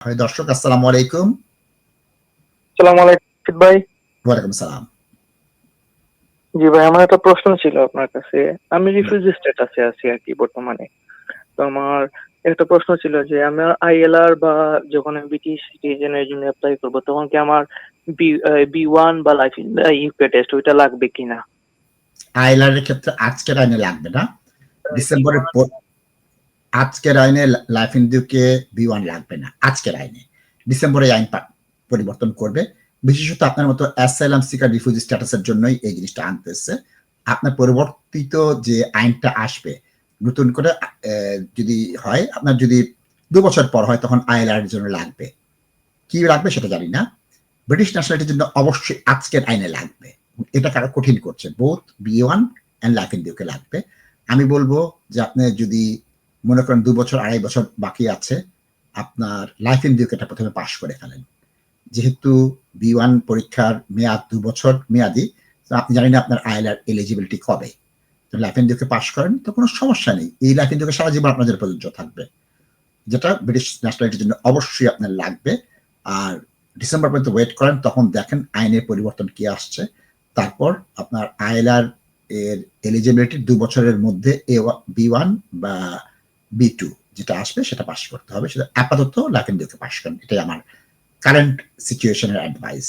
হয় দর্শক আসসালামু আলাইকুম। সালাম আলাইকুম ভাই। ওয়ালাইকুম সালাম। জি ভাই আমার একটা প্রশ্ন ছিল আপনার কাছে। আমি রিফিউজি স্ট্যাটাসে আছি আর কি বর্তমানে। তো আমার একটা প্রশ্ন ছিল যে আমার আইএলআর বা যখন আমি ব্রিটিশ সিটিজেনের জন্য অ্যাপ্লাই করব তখন কি আমার বি বি ওয়ান বা লাইফ ইউকে টেস্ট ওইটা লাগবে কিনা? আইলার এর ক্ষেত্রে আজকের আইনে লাগবে না। ডিসেম্বরের আজকের আইনে লাইফ ইন্ডিউকে বি ওয়ান লাগবে না, আজকের আইনে। ডিসেম্বরে আইন পরিবর্তন করবে। বিশেষত আপনার মতো অ্যাসাইলাম সিকার রিফিউজি স্ট্যাটাসের জন্যই এই জিনিসটা আনতেছে আপনার পরিবর্তিত যে আইনটা আসবে, নতুন করে যদি হয়, আপনার যদি দু বছর পর হয়, তখন আইএলআর জন্য লাগবে। কি লাগবে সেটা জানি না। ব্রিটিশ ন্যাশনালিটির জন্য অবশ্যই আজকের আইনে লাগবে। এটা কারও কঠিন করছে। Both B one and life in the UK লাগবে। আমি বলব যে আপনি যদি মনে করেন দু বছর, আড়াই বছর বাকি আছে, আপনার লাইফ ইন্ডিউকে এটা প্রথমে পাশ করে ফেলেন। যেহেতু বি ওয়ান পরীক্ষার মেয়াদ দু বছর মেয়াদি আপনি জানেন আপনার আইএলআর এলিজিবিলিটি কবে। লাইফ ইন্ডিউকে পাশ করেন, তো কোনো সমস্যা নেই। এই লাইফ ইন্ডিউকে সারা জীবন আপনাদের প্রযোজ্য থাকবে। যেটা ব্রিটিশ ন্যাশনালিটির জন্য অবশ্যই আপনার লাগবে। আর ডিসেম্বর পর্যন্ত ওয়েট করেন, তখন দেখেন আইনের পরিবর্তন কি আসছে। তারপর আপনার আইএলআর এর এলিজিবিলিটি দু বছরের মধ্যে এ বি ওয়ান বা বি টু যেটা আসবে সেটা পাস করতে হবে, সেটা আপাতত লাফিন ইন্ডিউকে পাস করেন। এটাই আমার কারেন্ট সিচুয়েশনের অ্যাডভাইস